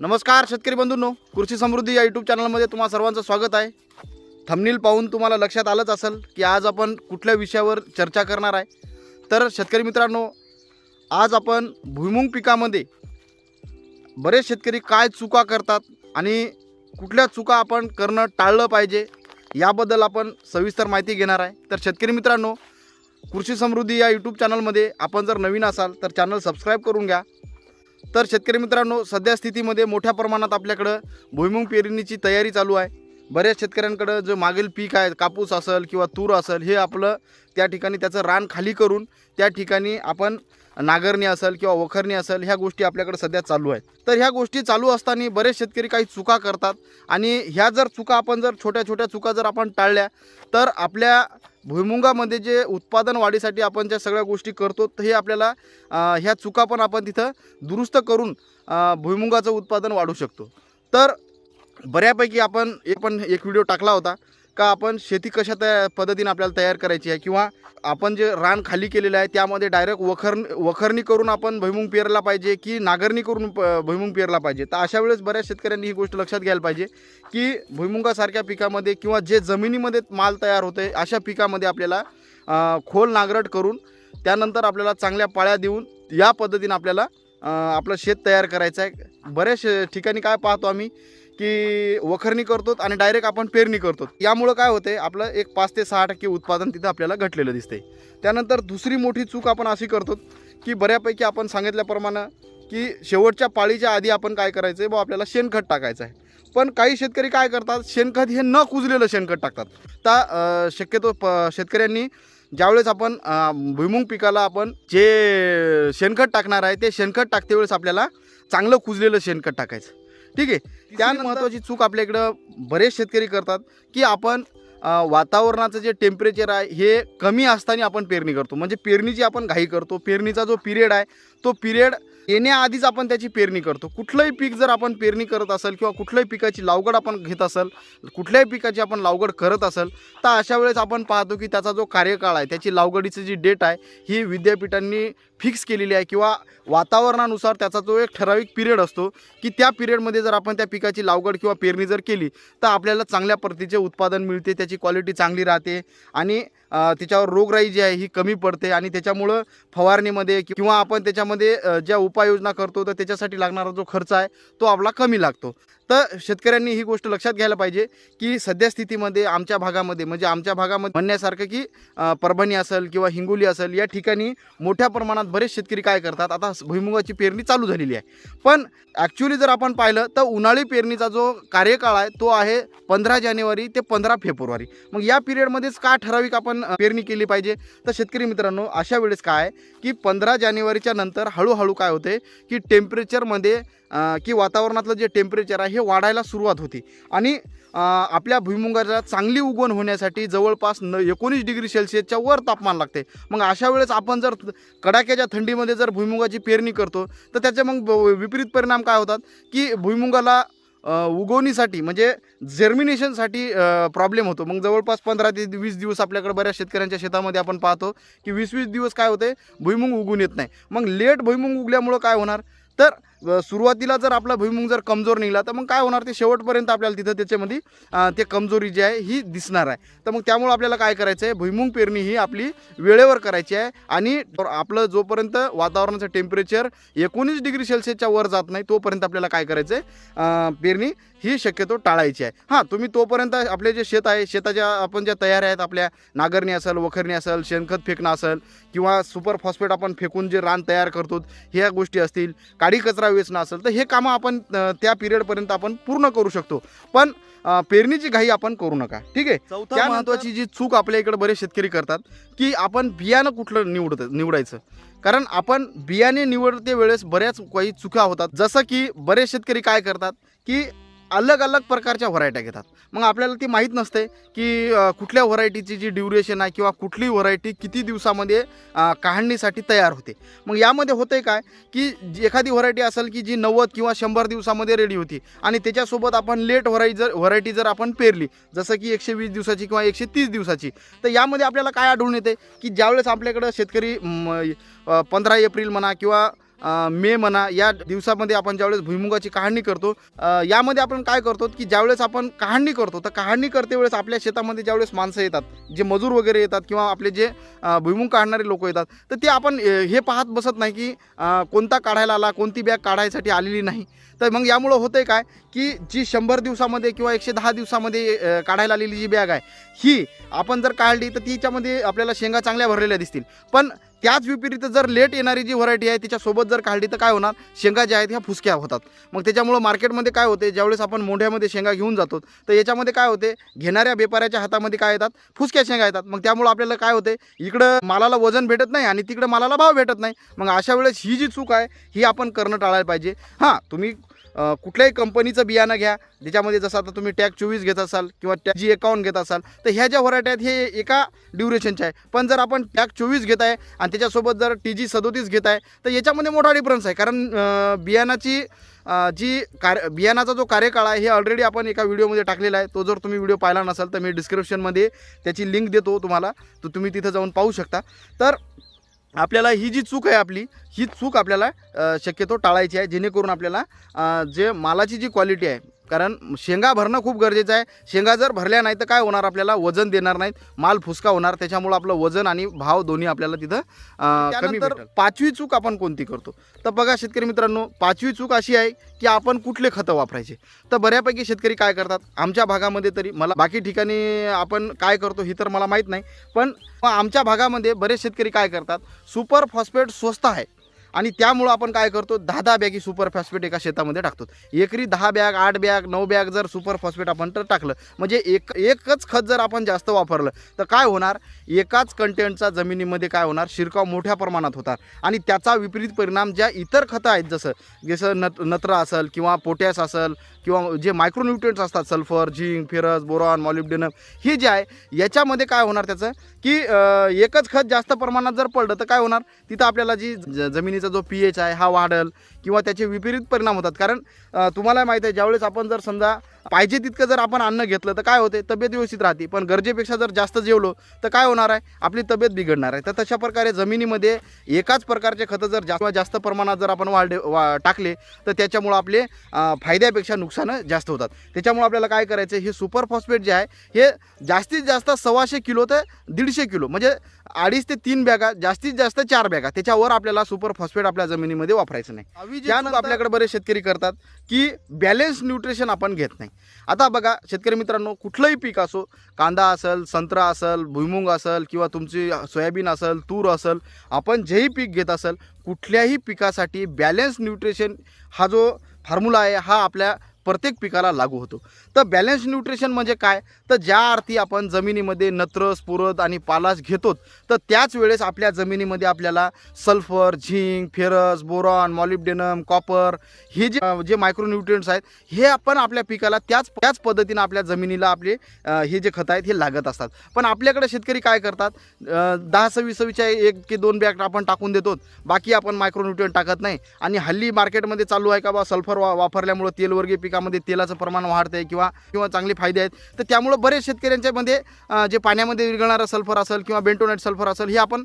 नमस्कार शेतकरी बंधूंनो कृषी समृद्धी या यूट्यूब चॅनलमध्ये तुम्हाला सर्वांचं स्वागत आहे. थमनील पाहून तुम्हाला लक्षात आलंच असेल की आज आपण कुठल्या विषयावर चर्चा करणार आहे. तर शेतकरी मित्रांनो आज आपण भुईमुंग पिकामध्ये बरेच शेतकरी काय चुका करतात आणि कुठल्या चुका आपण करणं टाळलं पाहिजे याबद्दल आपण सविस्तर माहिती घेणार आहे. तर शेतकरी मित्रांनो कृषी समृद्धी या यूट्यूब चॅनलमध्ये आपण जर नवीन असाल तर चॅनल सबस्क्राईब करून घ्या. तर शेतकरी मित्रांनो सध्या स्थितीमध्ये मोठ्या प्रमाणात आपल्याकडं भुईमुंग पेरणीची तयारी चालू आहे. बऱ्याच शेतकऱ्यांकडं जो मागील पीक आहे कापूस असेल किंवा तूर असेल हे आपलं त्या ठिकाणी त्याचं रान खाली करून त्या ठिकाणी आपण नागरणी असेल किंवा वखरणी असेल ह्या गोष्टी आपल्याकडे सध्या चालू आहेत. तर ह्या गोष्टी चालू असताना बरेच शेतकरी काही चुका करतात आणि ह्या जर चुका आपण जर छोट्या छोट्या चुका जर आपण टाळल्या तर आपल्या भुईमुगामध्ये जे उत्पादन वाढीसाठी आपण ज्या सगळ्या गोष्टी करतो तर हे आपल्याला ह्या चुका पण आपण तिथं दुरुस्त करून भुईमुंगाचं भुईमुगाचं उत्पादन वाढू शकतो. तर बऱ्यापैकी आपण एक पण एक व्हिडिओ टाकला होता. का आपण शेती कशा तया पद्धतीने आपल्याला तयार करायची आहे? किंवा आपण जे रान खाली केलेलं आहे त्यामध्ये डायरेक्ट वखर वखरणी करून आपण भुईमुंग पेरला पाहिजे की नागरणी करून प भुईमुंग पेरला पाहिजे? तर अशा वेळेस बऱ्याच शेतकऱ्यांनी ही गोष्ट लक्षात घ्यायला पाहिजे की भुईमुगासारख्या पिकामध्ये किंवा जे जमिनीमध्ये माल तयार होते अशा पिकामध्ये आपल्याला खोल नांगरट करून त्यानंतर आपल्याला चांगल्या पाळ्या देऊन या पद्धतीनं आपल्याला आपलं शेत तयार करायचं आहे. बऱ्याच ठिकाणी काय पाहतो आम्ही की वखरणी करतो आणि डायरेक्ट आपण पेरणी करतो यामुळं काय होते आपलं एक पाच ते सहा टक्के उत्पादन तिथं आपल्याला घटलेलं दिसते त्यानंतर दुसरी मोठी चूक आपण अशी करतो की बऱ्यापैकी आपण सांगितल्याप्रमाणे की शेवटच्या पाळीच्या आधी आपण काय करायचं आहे बा आपल्याला शेणखत टाकायचं आहे. पण काही शेतकरी काय करतात शेणखत हे न कुजलेलं शेणखत टाकतात. तर शक्यतो प शेतकऱ्यांनी ज्यावेळेस आपण भुईमुंग पिकाला आपण जे शेणखत टाकणार आहे ते शेणखत टाकते वेळेस आपल्याला चांगलं कुजलेलं शेणखत टाकायचं. ठीक आहे. त्या महत्त्वाची चूक आपल्या इकडं बरेच शेतकरी करतात की आपण वातावरणाचं जे टेम्परेचर आहे हे कमी असताना आपण पेरणी करतो. म्हणजे पेरणीची आपण घाई करतो. पेरणीचा जो पिरियड आहे तो पिरियड येण्याआधीच आपण त्याची पेरणी करतो. कुठलंही पीक जर आपण पेरणी करत असेल किंवा कुठल्याही पिकाची लावगड आपण घेत असेल कुठल्याही पिकाची आपण लावगड करत असेल तर अशा वेळेस आपण पाहतो की त्याचा जो कार्यकाळ आहे त्याची लावगडीची जी डेट आहे ही विद्यापीठांनी फिक्स केलेली आहे किंवा वातावरणानुसार त्याचा जो एक ठराविक पिरियड असतो की त्या पिरियडमध्ये जर आपण त्या पिकाची लावगड किंवा पेरणी जर केली तर आपल्याला चांगल्या प्रतीचे उत्पादन मिळते त्याची क्वालिटी चांगली राहते आणि त्याच्यावर रोगराई जी आहे ही कमी पडते आणि त्याच्यामुळं फवारणीमध्ये किंवा आपण त्याच्यामध्ये ज्या उप उपाययोजना करतो तर त्याच्यासाठी लागणारा जो खर्च आहे तो आपला कमी लागतो. तर शेतकऱ्यांनी ही गोष्ट लक्षात घ्यायला पाहिजे की सध्या स्थितीमध्ये आमच्या भागामध्ये म्हणजे आमच्या भागामध्ये म्हणण्यासारखं की परभणी असेल किंवा हिंगोली असेल या ठिकाणी मोठ्या प्रमाणात बरेच शेतकरी काय करतात आता भुईमुगाची पेरणी चालू झालेली आहे. पण ॲक्च्युली जर आपण पाहिलं तर उन्हाळी पेरणीचा जो कार्यकाळ आहे तो आहे पंधरा जानेवारी ते पंधरा फेब्रुवारी. मग या पिरियडमध्येच का ठराविक आपण पेरणी केली पाहिजे? तर शेतकरी मित्रांनो अशा वेळेस काय आहे की पंधरा जानेवारीच्या नंतर हळूहळू काय होते की टेम्परेचरमध्ये की वातावरणातलं जे टेम्परेचर आहे हे वाढायला सुरुवात होती. आणि आपल्या भुईमुगाला चांगली उगवण होण्यासाठी जवळपास न एकोणीस डिग्री सेल्सिअसच्या वर तापमान लागते. मग अशा वेळेस आपण जर कडाक्याच्या थंडीमध्ये जर भुईमुगाची पेरणी करतो तर त्याचे मग ब- विपरीत परिणाम काय होतात? की भुईमुगाला उगवणीसाठी म्हणजे जर्मिनेशनसाठी प्रॉब्लेम होतो. मग जवळपास पंधरा ते वीस दिवस आपल्याकडे बऱ्याच शेतकऱ्यांच्या शेतामध्ये आपण पाहतो की वीस वीस दिवस काय होते? भुईमुग उगून येत नाही. मग लेट भुईमुग उगल्यामुळं काय होणार? तर सुरुवातीला जर आपला भुईमुंग जर कमजोर निघाला तर मग काय होणार? ते शेवटपर्यंत आपल्याला तिथं त्याच्यामध्ये ते कमजोरी जी आहे ही दिसणार आहे. तर मग त्यामुळे आपल्याला काय करायचं आहे? भुईमुंग पेरणी ही आपली वेळेवर करायची आहे. आणि आपलं जोपर्यंत वातावरणाचं टेम्परेचर एकोणीस डिग्री सेल्सिअसच्या वर जात नाही तोपर्यंत आपल्याला काय करायचं आहे पेरणी ही शक्यतो टाळायची आहे. हां तुम्ही तोपर्यंत आपले जे शेत आहे शेताच्या आपण ज्या तयाऱ्या आहेत आपल्या नागरणी असेल वखरणी असेल शेणखत फेकणं असेल किंवा सुपर फॉस्फेट आपण फेकून जे रान तयार करतो ह्या गोष्टी असतील काडी कचरा वेचणं असेल तर हे कामं आपण त्या पिरियडपर्यंत आपण पूर्ण करू शकतो. पण पेरणीची घाई आपण करू नका. ठीक आहे? त्या महत्त्वाची महत्वाची जी चूक आपल्या इकडे बरेच शेतकरी करतात की आपण बियाणं कुठलं निवडत निवडायचं. कारण आपण बियाणे निवडते वेळेस बऱ्याच काही चुका होतात. जसं की बरेच शेतकरी काय करतात की अलग अलग प्रकारच्या व्हरायट्या घेतात. मग आपल्याला ती माहीत नसते की कुठल्या व्हरायटीची जी ड्युरेशन आहे किंवा कुठली व्हरायटी किती दिवसामध्ये काढणीसाठी तयार होते. मग यामध्ये होते काय की जी एखादी व्हरायटी असेल की जी नव्वद किंवा शंभर दिवसामध्ये रेडी होती आणि त्याच्यासोबत आपण लेट व्हराय जर व्हरायटी जर आपण पेरली जसं की एकशे वीस दिवसाची किंवा एकशे तीस दिवसाची तर यामध्ये आपल्याला काय आढळून येते की ज्यावेळेस आपल्याकडं शेतकरी पंधरा एप्रिल म्हणा किंवा मे म्हणा या दिवसामध्ये आपण ज्यावेळेस भुईमुगाची काढणी करतो यामध्ये आपण काय करतो की ज्यावेळेस आपण काढणी करतो तर काढणी करते वेळेस आपल्या शेतामध्ये ज्यावेळेस माणसं येतात जे मजूर वगैरे येतात किंवा आपले जे भुईमुग काढणारे लोक येतात तर ते आपण हे पाहत बसत नाही की कोणता काढायला आला कोणती बॅग काढायसाठी आलेली नाही. तर मग यामुळं होतंय काय की जी शंभर दिवसामध्ये किंवा एकशे दहा दिवसामध्ये काढायला आलेली जी बॅग आहे ही आपण जर काढली तर तिच्यामध्ये आपल्याला शेंगा चांगल्या भरलेल्या दिसतील. पण त्याच विपरीत जर लेट येणारी जी व्हरायटी आहे तिच्यासोबत जर काढली तर काय होणार? शेंगा ज्या आहेत ह्या फुसक्या होतात. मग त्याच्यामुळं मार्केटमध्ये काय होते? ज्यावेळेस आपण मोंढ्यामध्ये शेंगा घेऊन जातो तर याच्यामध्ये काय होते? घेणाऱ्या व्यापाऱ्याच्या हातामध्ये काय येतात? फुसक्या शेंगा येतात. मग त्यामुळं आपल्याला काय होते? इकडं मालाला वजन भेटत नाही आणि तिकडं मालाला भाव भेटत नाही. मग अशा वेळेस ही जी चूक आहे ही आपण करणं टाळायला पाहिजे. हां तुम्ही कुठल्याही कंपनीचं बियाणं घ्या ज्याच्यामध्ये जसं आता तुम्ही टॅग चोवीस घेत असाल किंवा टॅग जी एकावन्न घेत असाल तर ह्या ज्या व्हरायटी आहेत हे एका ड्युरेशनच्या आहे. पण जर आपण टॅग चोवीस घेत आहे आणि त्याच्यासोबत जर टी जी सदोतीस घेत आहे तर याच्यामध्ये मोठा डिफरन्स आहे. कारण बियाणाची जी कार्य बियाणाचा जो कार्यकाळ आहे हे ऑलरेडी आपण एका व्हिडिओमध्ये टाकलेला आहे. तो जर तुम्ही व्हिडिओ पाहिला नसाल तर मी डिस्क्रिप्शनमध्ये त्याची लिंक देतो तुम्हाला. तर तुम्ही तिथं जाऊन पाहू शकता. तर आपल्याला ही जी चूक आहे आपली ही चूक आपल्याला शक्यतो टाळायची आहे जेणेकरून आपल्याला जे मालाची जी क्वालिटी आहे कारण शेंगा भरणं खूप गरजेचं आहे. शेंगा जर भरल्या नाही तर काय होणार? आपल्याला वजन देणार नाहीत. माल फुसका होणार. त्याच्यामुळं आपलं वजन आणि भाव दोन्ही आपल्याला तिथं कमी भेटेल. पाचवी चूक आपण कोणती करतो? तर बघा शेतकरी मित्रांनो पाचवी चूक अशी आहे की आपण कुठले खतं वापरायचे? तर बऱ्यापैकी शेतकरी काय करतात? आमच्या भागामध्ये तरी मला बाकी ठिकाणी आपण काय करतो हे तर मला माहीत नाही. पण आमच्या भागामध्ये बरेच शेतकरी काय करतात? सुपर फॉस्फेट स्वस्त आहे. आणि त्यामुळं आपण काय करतो दहा दहा बॅगी सुपर फॉस्फेट एका शेतामध्ये टाकतो. एकरी दहा बॅग आठ बॅग नऊ बॅग जर सुपर फॉस्फेट आपण तर टाकलं. म्हणजे एक एकच खत जर आपण जास्त वापरलं तर काय होणार? एकाच कंटेंटचा जमिनीमध्ये काय होणार? शिरकाव मोठ्या प्रमाणात होतात. आणि त्याचा विपरीत परिणाम ज्या इतर खतं आहेत जसं जसं नत नत्र असेल किंवा पोटॅश असेल किंवा जे मायक्रोन्युट्रियंट्स असतात sulphur zinc ferrous boron molybdenum हे जे आहे याच्यामध्ये काय होणार त्याचं? की एकच खत जास्त प्रमाणात जर पडलं तर काय होणार? तिथं आपल्याला जी ज- जमिनीचा जो पी एच आहे हा वाढल. किंवा त्याचे विपरीत परिणाम होतात. कारण तुम्हाला माहीत आहे ज्यावेळेस आपण जर समजा पाहिजे तितकं जर आपण अन्न घेतलं तर काय होते? तब्येत व्यवस्थित राहते. पण गरजेपेक्षा जर जास्त जेवलो तर काय होणार आहे? आपली तब्येत बिघडणार आहे. तर तशा प्रकारे जमिनीमध्ये एकाच प्रकारचे खतं जर जास्त जास्त प्रमाणात जर आपण वाढले वा टाकले तर त्याच्यामुळं आपले फायद्यापेक्षा नुकसानं जास्त होतात. त्याच्यामुळं आपल्याला काय करायचं हे सुपर फॉस्फेट जे आहे हे जास्तीत जास्त सव्वाशे किलो ते दीडशे किलो म्हणजे अडीच ते तीन बॅगा जास्तीत जास्त चार बॅगा त्याच्यावर आपल्याला सुपर फॉस्फेट आपल्या जमिनीमध्ये वापरायचं नाही. त्यानंतर आपल्याकडे बरेच शेतकरी करतात की बॅलेन्स न्यूट्रिशन आपण घेत नाही. आता बघा शेतकरी मित्रांनो कुठलंही पीक असो कांदा असेल संत्रा असेल भुईमुंग असेल किंवा तुमची सोयाबीन असेल तूर असेल आपण जेही पीक घेत असेल कुठल्याही पिकासाठी बॅलेन्स न्यूट्रिशन हा जो फॉर्म्युला आहे हा आपल्या प्रत्येक पिकाला लागू होतो. तर बॅलन्स न्यूट्रिशन म्हणजे काय? तर ज्या अर्थी आपण जमिनीमध्ये नत्र स्फुरद आणि पालाश घेतो तर त्याच वेळेस आपल्या जमिनीमध्ये आपल्याला sulphur zinc ferrous boron molybdenum copper हे जे जे मायक्रोन्युट्रियंट्स आहेत हे आपण आपल्या पिकाला त्याच त्याच पद्धतीनं आपल्या जमिनीला आपले हे जे खतं आहेत हे लागत असतात. पण आपल्याकडे शेतकरी काय करतात? दहा सव्वीस सव्वीसच्या एक की दोन बॅग आपण टाकून देतो. बाकी आपण मायक्रोन्युट्रियंट टाकत नाही. आणि हल्ली मार्केटमध्ये चालू आहे का बा? सल्फर वा वापरल्यामुळं तेलवर्गीय पिकामध्ये तेलाचं प्रमाण वाढतंय किंवा किंवा चांगले फायदे आहेत तर त्यामुळं बरेच शेतकऱ्यांच्यामध्ये जे पाण्यामध्ये विरघळणारं सल्फर असेल किंवा बेंटोनाईट सल्फर असेल हे आपण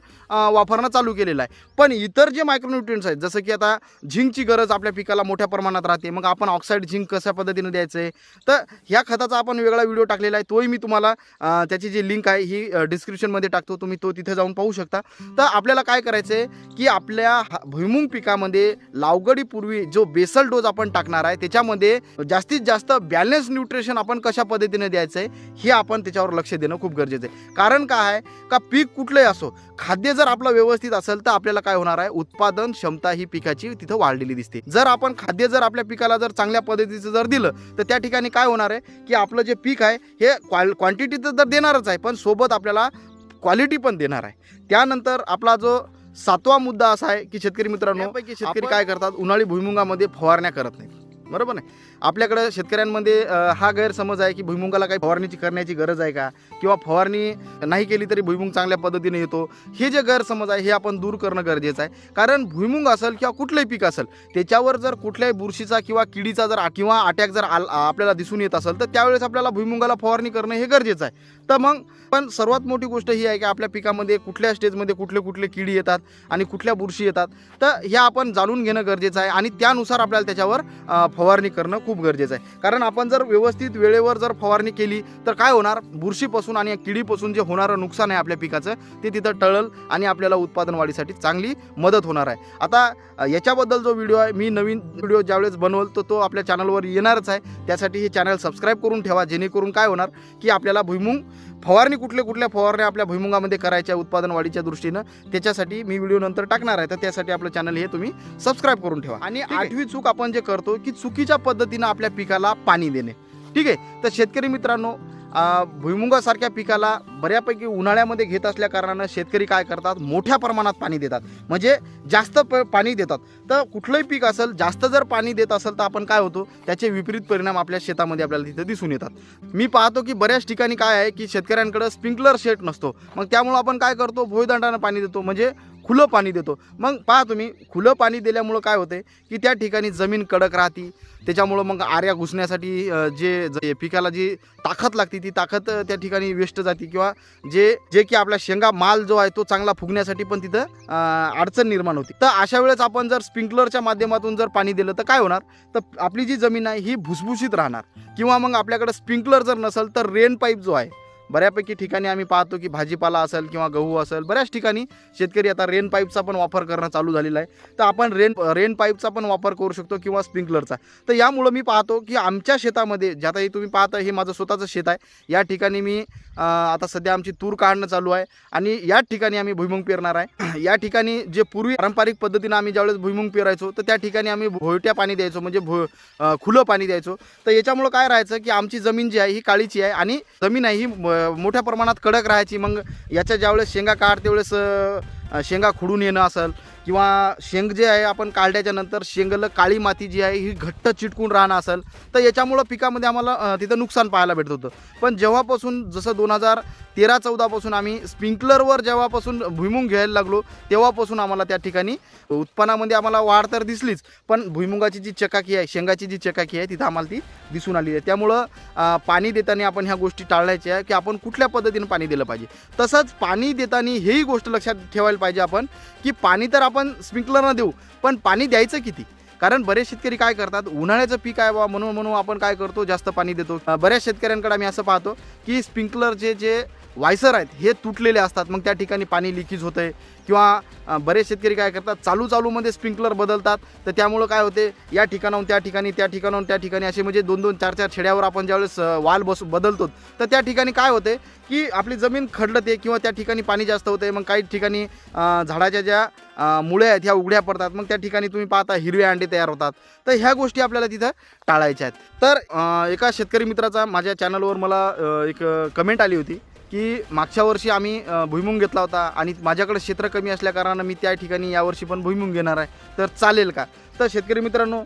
वापरणं चालू केलेलं आहे. पण इतर जे मायक्रोन्यूट्रियंट्स आहेत जसं की आता झिंकची गरज आपल्या पिकाला मोठ्या प्रमाणात राहते मग आपण ऑक्साईड झिंक कशा पद्धतीने द्यायचं? आहे तर ह्या खताचा आपण वेगळा व्हिडिओ टाकलेला आहे तोही मी तुम्हाला त्याची जी लिंक आहे ही डिस्क्रिप्शनमध्ये टाकतो तुम्ही तो तिथे जाऊन पाहू शकता. तर आपल्याला काय करायचं आहे की आपल्या हा- भुईमुंग पिकामध्ये लावगडीपूर्वी जो बेसल डोज आपण टाकणार आहे त्याच्यामध्ये जास्तीत जास्त बॅलन्स न्यूट्रिशन आपण कशा पद्धतीने द्यायचं आहे हे आपण त्याच्यावर लक्ष देणं खूप गरजेचं आहे. कारण काय आहे? का पीक कुठलंही असो खाद्य जर आपलं व्यवस्थित असेल तर आपल्याला काय होणार आहे? उत्पादन क्षमता ही पिकाची तिथं वाढलेली दिसते. जर आपण खाद्य जर आपल्या पिकाला जर चांगल्या पद्धतीचं जर दिलं तर त्या ठिकाणी काय होणार आहे? की आपलं जे पीक आहे हे क्वांटिटी तर देणारच आहे पण सोबत आपल्याला क्वालिटी पण देणार आहे. त्यानंतर आपला जो सातवा मुद्दा असा आहे की शेतकरी मित्रांनो शेतकरी काय करतात? उन्हाळी भुईमुगामध्ये फवारण्या करत नाहीत. बरोबर नाही? आपल्याकडं शेतकऱ्यांमध्ये हा गैरसमज आहे की भुईमुगाला काही फवारणीची करण्याची गरज आहे का? किंवा फवारणी नाही केली तरी भुईमुंग चांगल्या पद्धतीने येतो. हे जे गैरसमज आहे हे आपण दूर करणं गरजेचं आहे. कारण भुईमुग असेल किंवा कुठलंही पीक असेल त्याच्यावर जर कुठल्याही बुरशीचा किंवा किडीचा जर किंवा अटॅक जर आल आपल्याला दिसून येत असेल तर त्यावेळेस आपल्याला भुईमुगाला फवारणी करणं हे गरजेचं आहे. तर मग पण सर्वात मोठी गोष्ट ही आहे की आपल्या पिकामध्ये कुठल्या स्टेजमध्ये कुठले कुठले किडी येतात आणि कुठल्या बुरशी येतात तर हे आपण जाणून घेणं गरजेचं आहे आणि त्यानुसार आपल्याला त्याच्यावर फवारणी करणं खूप गरजेचं आहे. कारण आपण जर व्यवस्थित वेळेवर जर फवारणी केली तर काय होणार? बुरशीपासून आणि किडीपासून जे होणारं नुकसान आहे आपल्या पिकाचं ते तिथं टळल आणि आपल्याला उत्पादन वाढीसाठी चांगली मदत होणार आहे. आता याच्याबद्दल जो व्हिडिओ आहे मी नवीन व्हिडिओ ज्यावेळेस बनवल तर तो आपल्या चॅनलवर येणारच आहे. त्यासाठी हे चॅनल सबस्क्राईब करून ठेवा जेणेकरून काय होणार की आपल्याला भुईमुग फवारणी कुठल्या कुठल्या फवारण्या आपल्या भुईमुगामध्ये करायच्या उत्पादन वाढीच्या दृष्टीनं त्याच्यासाठी मी व्हिडिओ नंतर टाकणार आहे. तर त्यासाठी आपलं चॅनल हे तुम्ही सबस्क्राईब करून ठेवा. आणि आठवी चूक आपण जे करतो की चुकीच्या पद्धतीनं आपल्या पिकाला पाणी देणे. ठीक आहे? तर शेतकरी मित्रांनो भुईमुगासारख्या पिकाला बऱ्यापैकी उन्हाळ्यामध्ये घेत असल्या कारणानं शेतकरी काय करतात? मोठ्या प्रमाणात पाणी देतात. म्हणजे जास्त प पाणी देतात. तर कुठलंही पीक असेल जास्त जर पाणी देत असेल तर आपण काय होतो? त्याचे विपरीत परिणाम आपल्या शेतामध्ये आपल्याला तिथे दिसून येतात. मी पाहतो की बऱ्याच ठिकाणी काय आहे की शेतकऱ्यांकडं स्प्रिंकलर शेट नसतो. मग त्यामुळं आपण काय करतो? भोयदंडानं पाणी देतो. म्हणजे खुलं पाणी देतो. मग पहा तुम्ही खुलं पाणी दिल्यामुळं काय होते की त्या ठिकाणी जमीन कडक राहते. त्याच्यामुळं मग आर्या घुसण्यासाठी जे पिकाला जी ताकद लागते ती ताकद त्या ठिकाणी वेस्ट जाते किंवा जे जे की आपला शेंगा माल जो आहे तो चांगला फुगण्यासाठी पण तिथं अडचण निर्माण होती. तर अशा वेळेस आपण जर स्प्रिंकलरच्या माध्यमातून जर पाणी दिलं तर काय होणार? तर आपली जी जमीन आहे ही भुसभुशीत राहणार. किंवा मग आपल्याकडे स्प्रिंकलर जर नसेल तर रेन पाईप जो आहे बऱ्यापैकी ठिकाणी आम्ही पाहतो की भाजीपाला असेल किंवा गहू असेल बऱ्याच ठिकाणी शेतकरी आता रेन पाईपचा पण वापर करणं चालू झालेला आहे. तर आपण रेन रेन पाईपचा पण वापर करू शकतो किंवा स्प्रिंकलरचा तर यामुळं मी पाहतो की आमच्या शेतामध्ये ज्यात तुम्ही पाहता हे माझं स्वतःचं शेत आहे. या ठिकाणी मी आता सध्या आमची तूर काढणं चालू आहे आणि या ठिकाणी आम्ही भुईमुंग पेरणार आहे. या ठिकाणी जे पूर्वी पारंपरिक पद्धतीनं आम्ही ज्यावेळेस भुईमुंग पेरायचो तर त्या ठिकाणी आम्ही भोयट्या पाणी द्यायचो म्हणजे भो खुलं पाणी द्यायचो. तर याच्यामुळं काय राहायचं की आमची जमीन जी आहे ही काळीची आहे आणि जमीन आहे ही म- मोठ्या प्रमाणात कडक राहायची. मग याच्या ज्यावेळेस शेंगा काढ त्यावेळेस शेंगा खुडून येणं असेल किंवा शेंग जे आहे आपण काढल्याच्या नंतर काळी माती जी आहे ही घट्ट चिटकून राहणं असेल तर याच्यामुळं पिकामध्ये आम्हाला तिथं नुकसान पाहायला भेटत होतं. पण जेव्हापासून जसं दोन हजार तेरा चौदापासून आम्ही स्प्रिंकलरवर जेव्हापासून भुईमुंग घ्यायला लागलो तेव्हापासून आम्हाला त्या ठिकाणी उत्पन्नामध्ये आम्हाला वाढ तर दिसलीच पण भुईमुगाची जी चकाकी आहे शेंगाची जी चकाकी आहे तिथं आम्हाला ती दिसून आली आहे. त्यामुळं पाणी देताना आपण ह्या गोष्टी टाळायच्या आहे की आपण कुठल्या पद्धतीनं पाणी दिलं पाहिजे. तसंच पाणी देताना हेही गोष्ट लक्षात ठेवायला पाहिजे आपण की पाणी तर आपण स्प्रिंकलरनं देऊ पण पाणी द्यायचं किती? कारण बरेच शेतकरी काय करतात उन्हाळ्याचं पीक आहे बा म्हणून म्हणून आपण काय करतो जास्त पाणी देतो. बऱ्याच शेतकऱ्यांकडे आम्ही असं पाहतो की स्प्रिंकलरचे जे वायसर आहेत हे तुटलेले असतात. मग त्या ठिकाणी पाणी लिकेज होतं आहे किंवा बरेच शेतकरी काय करतात चालू चालूमध्ये स्प्रिंकलर बदलतात. तर त्यामुळं काय होते या ठिकाणाहून त्या ठिकाणी त्या ठिकाणाहून त्या ठिकाणी असे म्हणजे दोन दोन चार चार छेड्यावर आपण ज्यावेळेस वाल बस बदलतो तर त्या ठिकाणी काय होते की आपली जमीन खडलते किंवा त्या ठिकाणी पाणी जास्त होते मग काही ठिकाणी झाडाच्या ज्या मुळे आहेत ह्या उघड्या पडतात. मग त्या ठिकाणी तुम्ही पाहता हिरवे अंडे तयार होतात. तर ह्या गोष्टी आपल्याला तिथं टाळायच्या आहेत. तर एका शेतकरी मित्राचा माझ्या चॅनलवर मला एक कमेंट आली होती. की मागच्या वर्षी आम्ही भुईमुंग घेतला होता आणि माझ्याकडे क्षेत्र कमी असल्याकारणानं मी त्या ठिकाणी यावर्षी पण भुईमुंग घेणार आहे. तर चालेल का? तर शेतकरी मित्रांनो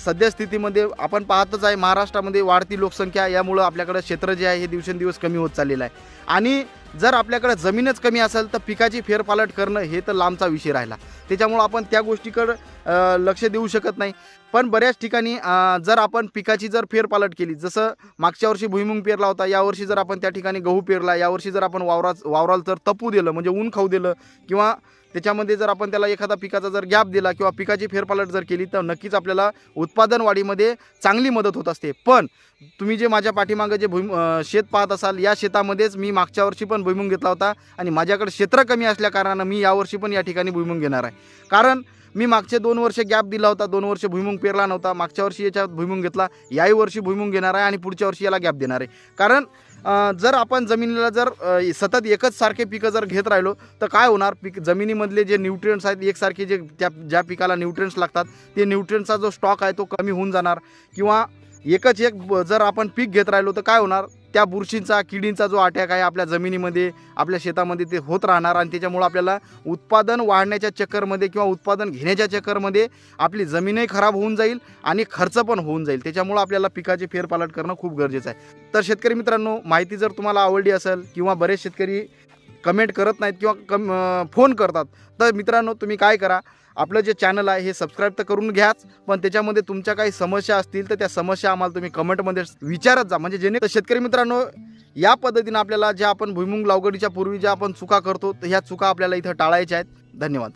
सध्या स्थितीमध्ये आपण पाहतच आहे महाराष्ट्रामध्ये वाढती लोकसंख्या यामुळं आपल्याकडं क्षेत्र जे आहे हे दिवसेंदिवस कमी होत चाललेलं आहे. आणि जर आपल्याकडं जमीनच कमी असेल तर पिकाची फेरपालट करणं हे तर लांबचा विषय राहिला. त्याच्यामुळं आपण त्या गोष्टीकडं लक्ष देऊ शकत नाही. पण बऱ्याच ठिकाणी जर आपण पिकाची जर फेरपालट केली जसं मागच्या वर्षी भुईमुंग पेरला होता यावर्षी जर आपण त्या ठिकाणी गहू पेरला यावर्षी जर आपण वावरा वावराला तर तपू दिलं म्हणजे ऊन खाऊ दिलं किंवा त्याच्यामध्ये जर आपण त्याला एखादा पिकाचा जर गॅप दिला किंवा पिकाची फेरपालट जर केली तर नक्कीच आपल्याला उत्पादन वाढीमध्ये चांगली मदत होत असते. पण तुम्ही जे माझ्या पाठीमागं जे भुईम शेत पाहत असाल या शेतामध्येच मी मागच्या वर्षी पण भुईमुंग घेतला होता आणि माझ्याकडे क्षेत्र कमी असल्या कारणानं मी यावर्षी पण या ठिकाणी भुईमुंग घेणार आहे. कारण मी मागचे दोन वर्ष गॅप दिला होता दोन वर्ष भुईमुंग पेरला नव्हता मागच्या वर्षी याच्यात भुईमुंग घेतला याही वर्षी भुईमुंग घेणार आहे आणि पुढच्या वर्षी याला गॅप देणार आहे. कारण जर आपण जमिनीला जर सतत एकच सारखे पिकं जर घेत राहिलो तर काय होणार? पीक जमिनीमधले जे न्यूट्रियन्स आहेत एकसारखे जे त्या ज्या पिकाला न्यूट्रियंट्स लागतात ते न्यूट्रियंटचा जो स्टॉक आहे तो कमी होऊन जाणार. किंवा एकच एक जर आपण पीक घेत राहिलो तर काय होणार? त्या बुरशींचा किडींचा जो अटॅक आहे आपल्या जमिनीमध्ये आपल्या शेतामध्ये ते होत राहणार आणि त्याच्यामुळं आपल्याला उत्पादन वाढण्याच्या चक्करमध्ये किंवा उत्पादन घेण्याच्या चक्करमध्ये आपली जमीनही खराब होऊन जाईल आणि खर्च पण होऊन जाईल. त्याच्यामुळं आपल्याला पिकाची फेरपालट करणं खूप गरजेचं आहे. तर शेतकरी मित्रांनो माहिती जर तुम्हाला आवडली असेल किंवा बरेच शेतकरी कमेंट करत नाहीत किंवा कम फोन करतात तर मित्रांनो तुम्ही काय करा? आपलं जे चॅनल आहे हे सबस्क्राईब तर करून घ्याच पण त्याच्यामध्ये तुमच्या काही समस्या असतील तर त्या समस्या आम्हाला तुम्ही कमेंटमध्ये विचारत जा. म्हणजे जेणे शेतकरी मित्रांनो या पद्धतीनं आपल्याला ज्या आपण भुईमुंग लागवडीच्या पूर्वी ज्या आपण चुका करतो तर ह्या चुका आपल्याला इथं टाळायच्या आहेत. धन्यवाद.